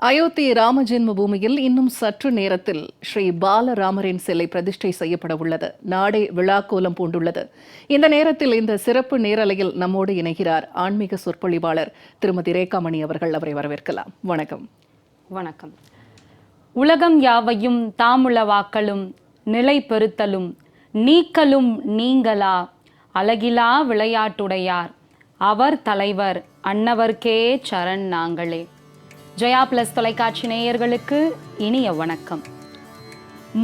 அயோத்தி ராம பூமியில் இன்னும் சற்று நேரத்தில் ஸ்ரீ பாலராமரின் சிலை பிரதிஷ்டை செய்யப்பட உள்ளது. நாடே விழாக்கோலம் பூண்டுள்ளது. இந்த நேரத்தில் இந்த சிறப்பு நேரலையில் நம்மோடு இணைகிறார் ஆன்மீக சொற்பொழிவாளர் திருமதி ரேகாமணி அவர்கள். அவரை வரவேற்கலாம். வணக்கம். வணக்கம். உலகம் யாவையும் தாமுளவாக்கலும் நிலை பெருத்தலும் நீக்கலும் நீங்களா? அழகிலா விளையாட்டுடையார். அவர் தலைவர் அன்னவர்க்கே சரண் நாங்களே. ஜெயா பிளஸ் தொலைக்காட்சி நேயர்களுக்கு இனிய வணக்கம்.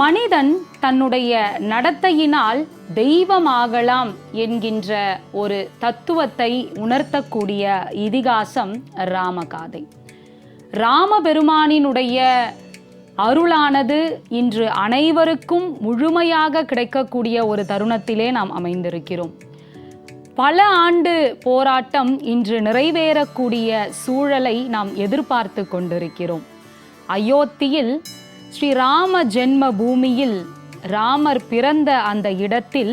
மனிதன் தன்னுடைய நடத்தையினால் தெய்வமாகலாம் என்கின்ற ஒரு தத்துவத்தை உணர்த்தக்கூடிய இதிகாசம் ராமகாதை. ராமபெருமானினுடைய அருளானது இன்று அனைவருக்கும் முழுமையாக கிடைக்கக்கூடிய ஒரு தருணத்திலே நாம் அமைந்திருக்கிறோம். பல ஆண்டு போராட்டம் இன்று நிறைவேறக்கூடிய சூழலை நாம் எதிர்பார்த்து கொண்டிருக்கிறோம். அயோத்தியில் ஸ்ரீராம ஜென்ம பூமியில் ராமர் பிறந்த அந்த இடத்தில்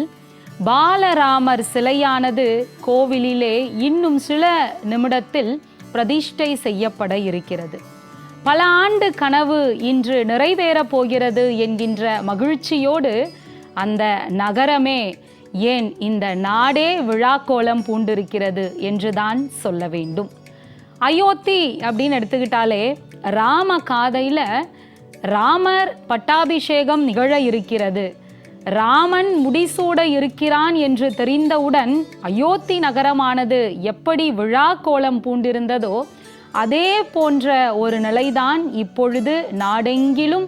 பாலராமர் சிலையானது கோவிலிலே இன்னும் சில நிமிடத்தில் பிரதிஷ்டை செய்யப்பட இருக்கிறது. பல ஆண்டு கனவு இன்று நிறைவேறப் போகிறது என்கின்ற மகிழ்ச்சியோடு அந்த நகரமே ஏன் இந்த நாடே விழாக்கோலம் பூண்டிருக்கிறது என்றுதான் சொல்ல வேண்டும். அயோத்தி அப்படின்னு எடுத்துக்கிட்டாலே ராம காதையில் ராமர் பட்டாபிஷேகம் நிகழ இருக்கிறது. ராமன் முடிசூட இருக்கிறான் என்று தெரிந்தவுடன் அயோத்தி நகரமானது எப்படி விழா கோலம் பூண்டிருந்ததோ அதே போன்ற ஒரு நிலைதான் இப்பொழுது நாடெங்கிலும்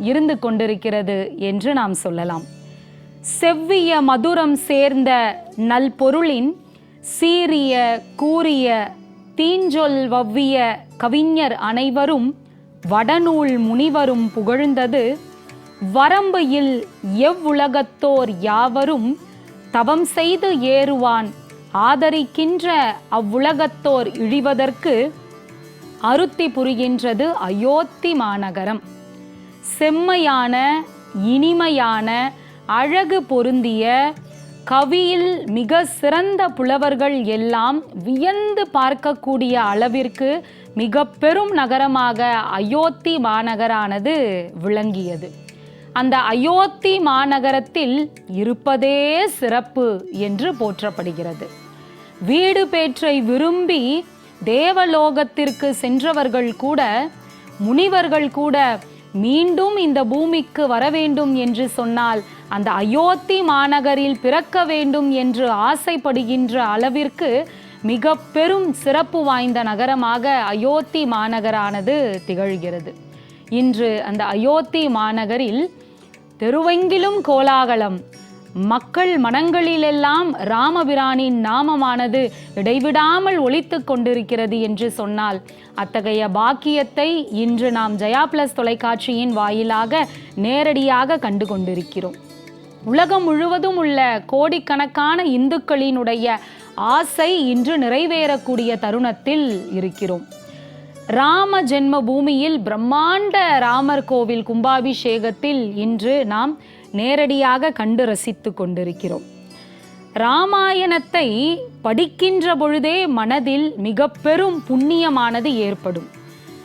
இருந்து கொண்டிருக்கிறது என்று நாம் சொல்லலாம். செவ்விய மதுரம் சேர்ந்த நல்பொருளின் சீரிய கூறிய தீஞ்சொல் வவ்விய கவிஞர் அனைவரும் வடநூல் முனிவரும் புகழ்ந்தது. வரம்பையில் எவ்வுலகத்தோர் யாவரும் தவம் செய்து ஏறுவான் ஆதரிக்கின்ற அவ்வுலகத்தோர் இழிவதற்கு அருத்தி புரிகின்றது அயோத்தி மாநகரம். செம்மையான இனிமையான அழகு பொருந்திய கவியில் மிக சிறந்த புலவர்கள் எல்லாம் வியந்து பார்க்கக்கூடிய அளவிற்கு மிக பெரும் நகரமாக அயோத்தி மாநகரானது விளங்கியது. அந்த அயோத்தி மாநகரத்தில் இருப்பதே சிறப்பு என்று போற்றப்படுகிறது. வீடு பேற்றை விரும்பி தேவலோகத்திற்கு சென்றவர்கள் கூட முனிவர்கள் கூட மீண்டும் இந்த பூமிக்கு வர வேண்டும் என்று சொன்னால் அந்த அயோத்தி மாநகரில் பிறக்க வேண்டும் என்று ஆசைப்படுகின்ற அளவிற்கு மிக பெரும் சிறப்பு வாய்ந்த நகரமாக அயோத்தி மாநகரானது திகழ்கிறது. இன்று அந்த அயோத்தி மாநகரில் தெருவெங்கிலும் கோலாகலம் மக்கள் மனங்களிலெல்லாம் ராமபிரானின் நாமமானது இடைவிடாமல் ஒழித்து கொண்டிருக்கிறது என்று சொன்னால் அத்தகைய பாக்கியத்தை இன்று நாம் ஜெயா பிளஸ் தொலைக்காட்சியின் வாயிலாக நேரடியாக கண்டு கொண்டிருக்கிறோம். உலகம் முழுவதும் உள்ள கோடிக்கணக்கான இந்துக்களினுடைய ஆசை இன்று நிறைவேறக்கூடிய தருணத்தில் இருக்கிறோம். ராம ஜென்ம பூமியில் பிரம்மாண்ட ராமர் கோவில் கும்பாபிஷேகத்தில் இன்று நாம் நேரடியாக கண்டு ரசித்து கொண்டிருக்கிறோம். ராமாயணத்தை படிக்கின்ற பொழுதே மனதில் மிக பெரும் புண்ணியமானது ஏற்படும்.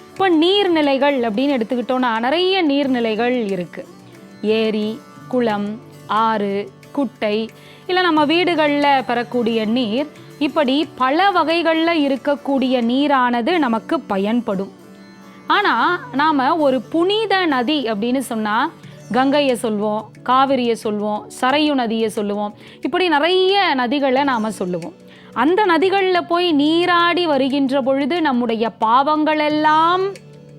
இப்போ நீர்நிலைகள் அப்படின்னு எடுத்துக்கிட்டோன்னா நிறைய நீர்நிலைகள் இருக்கு. ஏரி குளம் ஆறு குட்டை. இல்லை நம்ம வீடுகளில் பெறக்கூடிய நீர் இப்படி பல வகைகளில் இருக்கக்கூடிய நீரானது நமக்கு பயன்படும். ஆனால் நாம் ஒரு புனித நதி அப்படின்னு சொன்னால் கங்கையை சொல்வோம் காவிரியை சொல்வோம் சரையு நதியை சொல்லுவோம். இப்படி நிறைய நதிகளை நாம் சொல்லுவோம். அந்த நதிகளில் போய் நீராடி வருகின்ற பொழுது நம்முடைய பாவங்களெல்லாம்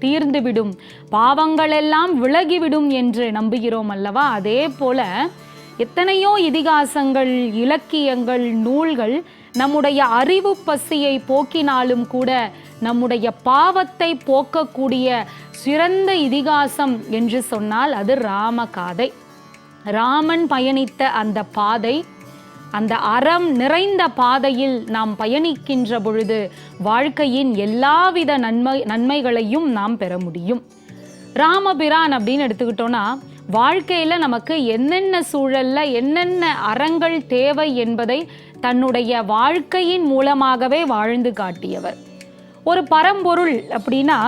தீர்ந்துவிடும். பாவங்களெல்லாம் விலகிவிடும் என்று நம்புகிறோம் அல்லவா? அதே போல எத்தனையோ இதிகாசங்கள் இலக்கியங்கள் நூல்கள் நம்முடைய அறிவு பசியை போக்கினாலும் கூட நம்முடைய பாவத்தை போக்கக்கூடிய சிறந்த இதிகாசம் என்று சொன்னால் அது ராமகாதை ராமன் பயணித்த அந்த பாதை அந்த அறம் நிறைந்த பாதையில் நாம் பயணிக்கின்ற பொழுது வாழ்க்கையின் எல்லாவித நன்மை நன்மைகளையும் நாம் பெற முடியும். ராமபிரான் அப்படின்னு எடுத்துக்கிட்டோன்னா வாழ்க்கையில் நமக்கு என்னென்ன சூழலில் என்னென்ன அறங்கள் தேவை என்பதை தன்னுடைய வாழ்க்கையின் மூலமாகவே வாழ்ந்து காட்டியவர். ஒரு பரம்பொருள் அப்படின்னா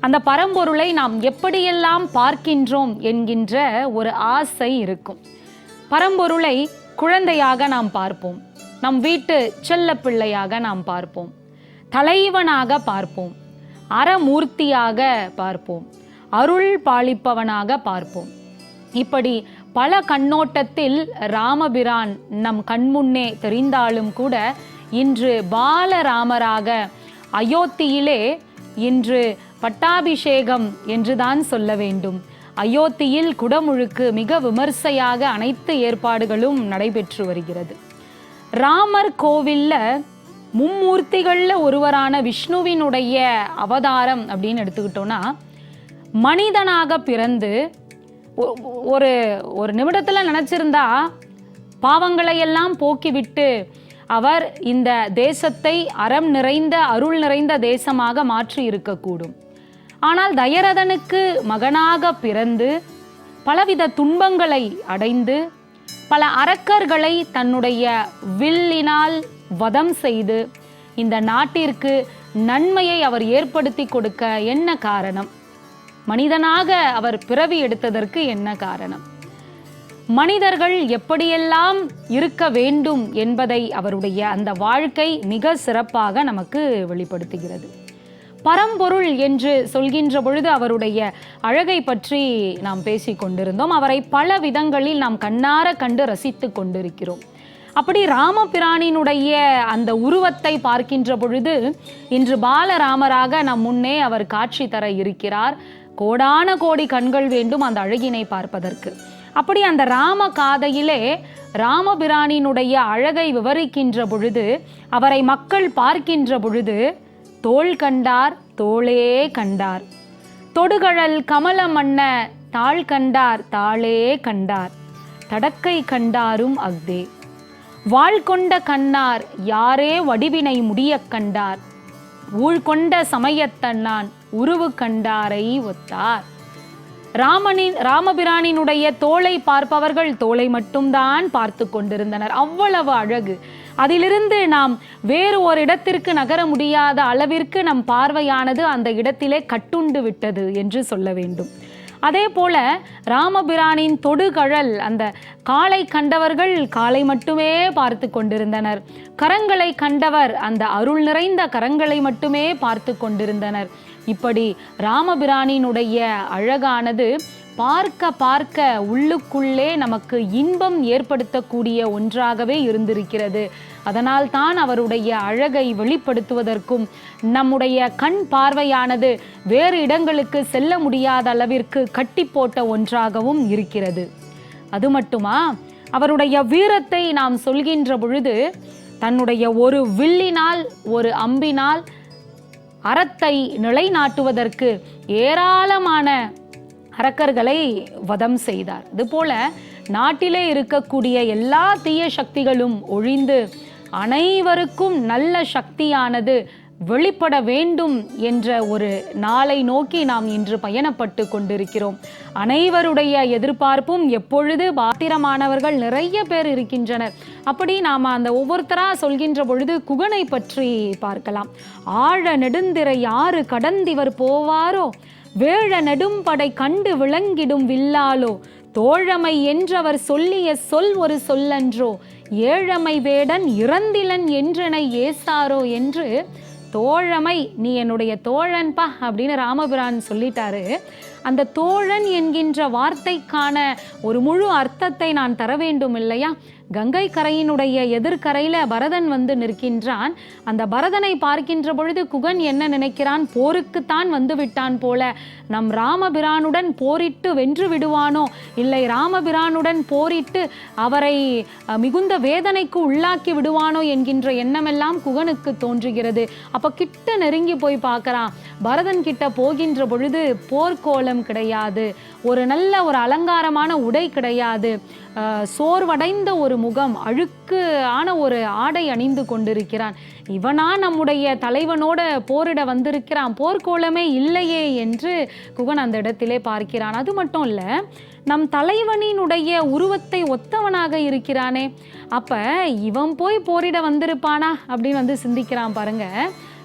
அந்த பரம்பொருளை நாம் எப்படியெல்லாம் பார்க்கின்றோம் என்கின்ற ஒரு ஆசை இருக்கும். பரம்பொருளை குழந்தையாக நாம் பார்ப்போம். நம் வீட்டு செல்ல பிள்ளையாக நாம் பார்ப்போம். தலைவனாக பார்ப்போம். அறமூர்த்தியாக பார்ப்போம். அருள் பாலிப்பவனாக பார்ப்போம். இப்படி பல கண்ணோட்டத்தில் ராமபிரான் நம் கண்முன்னே தெரிந்தாலும் கூட இன்று பாலராமராக அயோத்தியிலே இன்று பட்டாபிஷேகம் என்றுதான் சொல்ல வேண்டும். அயோத்தியில் குடமுழுக்கு மிக விமர்சையாக அனைத்து ஏற்பாடுகளும் நடைபெற்று வருகிறது. ராமர் கோவிலில் மும்மூர்த்திகளில் ஒருவரான விஷ்ணுவினுடைய அவதாரம் அப்படின்னு எடுத்துக்கிட்டோம்னா மனிதனாக பிறந்து ஒ- ஒரு ஒரு நிமிடத்தில் நினச்சிருந்தா பாவங்களையெல்லாம் போக்கிவிட்டு அவர் இந்த தேசத்தை அறம் நிறைந்த அருள் நிறைந்த தேசமாக மாற்றி இருக்கக்கூடும் ஆனால் தயரதனுக்கு மகனாக பிறந்து பலவித துன்பங்களை அடைந்து பல அரக்கர்களை தன்னுடைய வில்லினால் வதம் செய்து இந்த நாட்டிற்கு நன்மையை அவர் ஏற்படுத்தி கொடுக்க என்ன காரணம்? மனிதனாக அவர் பிறவி எடுத்ததற்கு என்ன காரணம்? மனிதர்கள் எப்படியெல்லாம் இருக்க வேண்டும் என்பதை அவருடைய அந்த வாழ்க்கை மிக சிறப்பாக நமக்கு வெளிப்படுத்துகிறது. பரம்பொருள் என்று சொல்கின்ற பொழுது அவருடைய அழகை பற்றி நாம் பேசி கொண்டிருந்தோம். அவரை பல விதங்களில் நாம் கண்ணார கண்டு ரசித்து கொண்டிருக்கிறோம். அப்படி ராமபிரானினுடைய அந்த உருவத்தை பார்க்கின்ற பொழுது இன்று பாலராமராக நம் முன்னே அவர் காட்சி தர இருக்கிறார். கோடான கோடி கண்கள் வேண்டும் அந்த அழகினை பார்ப்பதற்கு. அப்படி அந்த ராம காதையிலே ராமபிரானினுடைய அழகை விவரிக்கின்ற பொழுது அவரை மக்கள் பார்க்கின்ற பொழுது தோள் கண்டார் தோளே கண்டார். தொடுகழல் கமல மன்ன தாள் கண்டார் தாளே கண்டார். தடக்கை கண்டாரும் அஃதே. வாழ்கொண்ட கண்ணார் யாரே வடிவினை முடியக் கண்டார். ஊழ்கொண்ட சமயத்தன்னான் உருவு கண்டாரை ஒத்தார். ராமனின் ராமபிரானினுடைய தோளை பார்ப்பவர்கள் தோளை மட்டும்தான் பார்த்து கொண்டிருந்தனர். அவ்வளவு அழகு. அதிலிருந்து நாம் வேறு ஒரு இடத்திற்கு நகர முடியாத அளவிற்கு நம் பார்வையானது அந்த இடத்திலே கட்டுண்டு விட்டது என்று சொல்ல வேண்டும். அதே போல ராமபிரானின் தொடுகழல் அந்த காலை கண்டவர்கள் காலை மட்டுமே பார்த்து கொண்டிருந்தனர். கரங்களை கண்டவர் அந்த அருள் நிறைந்த கரங்களை மட்டுமே பார்த்து கொண்டிருந்தனர். இப்படி ராமபிரானினுடைய அழகானது பார்க்க பார்க்க உள்ளுக்குள்ளே நமக்கு இன்பம் ஏற்படுத்தக்கூடிய ஒன்றாகவே இருந்திருக்கிறது. அதனால் தான் அவருடைய அழகை வெளிப்படுத்துவதற்கும் நம்முடைய கண் பார்வையானது வேறு இடங்களுக்கு செல்ல முடியாத அளவிற்கு கட்டி போட்ட ஒன்றாகவும் இருக்கிறது. அது மட்டுமா? அவருடைய வீரத்தை நாம் சொல்கின்ற பொழுது தன்னுடைய ஒரு வில்லினால் ஒரு அம்பினால் அறத்தை நிலைநாட்டுவதற்கு ஏராளமான அரக்கர்களை வதம் செய்தார். இதுபோல நாட்டிலே இருக்கக்கூடிய எல்லா தீய சக்திகளும் ஒழிந்து அனைவருக்கும் நல்ல சக்தியானது வெளிப்பட வேண்டும் என்ற ஒரு நாளை நோக்கி நாம் இன்று பயணப்பட்டு கொண்டிருக்கிறோம். அனைவருடைய எதிர்பார்ப்பும் எப்பொழுது பாத்திரமானவர்கள் நிறைய பேர் இருக்கின்றனர். அப்படி நாம் அந்த ஒவ்வொருத்தரா சொல்கின்ற பொழுது குகனை பற்றி பார்க்கலாம். ஆழ நெடுந்திரை யாரு கடந்திவர் போவாரோ? வேழ நெடும்படை கண்டு விளங்கிடும் வில்லாலோ தோழமை என்றவர் சொல்லிய சொல் ஒரு சொல்லன்றோ ஏழமை வேடன் இறந்திலன் என்றனை ஏசாரோ என்று தோழமை நீ என்னுடைய தோழன்பா அப்படின்னு ராமபிரான் சொல்லிட்டாரு. அந்த தோழன் என்கின்ற வார்த்தைக்கான ஒரு முழு அர்த்தத்தை நான் தர வேண்டும் இல்லையா கங்கை கரையினுடைய எதிர்கரையில பரதன் வந்து நிற்கின்றான். அந்த பரதனை பார்க்கின்ற பொழுது குகன் என்ன நினைக்கிறான்? போருக்குத்தான் வந்து விட்டான் போல. நம் ராமபிரானுடன் போரிட்டு வென்று விடுவானோ? இல்லை ராமபிரானுடன் போரிட்டு அவரை மிகுந்த வேதனைக்கு உள்ளாக்கி விடுவானோ என்கின்ற எண்ணமெல்லாம் குகனுக்கு தோன்றுகிறது. அப்ப கிட்ட நெருங்கி போய் பார்க்கறான். பரதன் கிட்ட போகின்ற பொழுது போர்க்கோலம் கிடையாது. ஒரு நல்ல ஒரு அலங்காரமான உடை கிடையாது. சோர்வடைந்த ஒரு முகம் அழுக்கு ஆன ஒரு ஆடை அணிந்து கொண்டிருக்கிறான். இவனா நம்முடைய தலைவனோட போரிட வந்திருக்கிறான். போர்க்கோலமே இல்லையே என்று குகன் அந்த இடத்திலே பார்க்கிறான். அது மட்டும் இல்லை நம் தலைவனினுடைய உருவத்தை ஒத்தவனாக இருக்கிறானே. அப்ப இவன் போய் போரிட வந்திருப்பானா அப்படின்னு வந்து சிந்திக்கிறான் பாருங்க.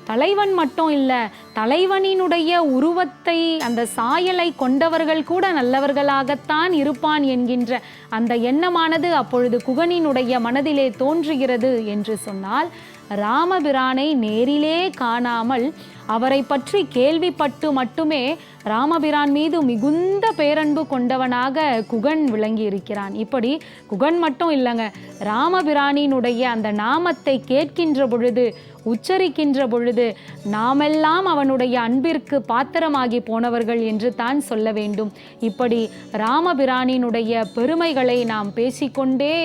தலைவன் மட்டும் இல்லை தலைவனினுடைய உருவத்தை அந்த சாயலை கொண்டவர்கள் கூட நல்லவர்களாகத்தான் இருப்பான் என்கின்ற அந்த எண்ணமானது அப்பொழுது குகனினுடைய மனதிலே தோன்றுகிறது என்று சொன்னால் ராமபிரானை நேரிலே காணாமல் அவரை பற்றி கேள்விப்பட்டு மட்டுமே ராமபிரான் மீது மிகுந்த பேரன்பு கொண்டவனாக குகன் விளங்கி இருக்கிறான் இப்படி குகன் மட்டும் இல்லைங்க ராமபிரானினுடைய அந்த நாமத்தை கேட்கின்ற பொழுது உச்சரிக்கின்ற பொழுது நாமெல்லாம் அவனுடைய அன்பிற்கு பாத்திரமாகி போனவர்கள் என்று தான் சொல்ல வேண்டும். இப்படி ராமபிரானினுடைய பெருமைகளை நாம் பேசிக்கொண்டே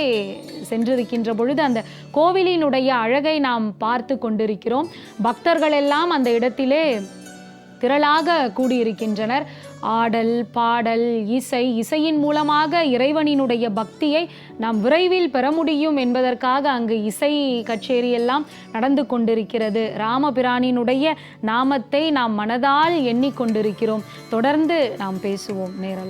சென்றிருக்கின்ற பொழுது அந்த கோவிலினுடைய அழகை நாம் பார்த்து கொண்டிருக்கிறோம். பக்தர்கள் எல்லாம் அந்த இடத்திலே திரளாக கூடியிருக்கின்றனர். ஆடல் பாடல் இசை இசையின் மூலமாக இறைவனினுடைய பக்தியை நாம் விரைவில் பெற முடியும் என்பதற்காக அங்கு இசை கச்சேரியெல்லாம் நடந்து கொண்டிருக்கிறது. ராமபிரானினுடைய நாமத்தை நாம் மனதால் எண்ணிக்கொண்டிருக்கிறோம் தொடர்ந்து நாம் பேசுவோம் நேரல்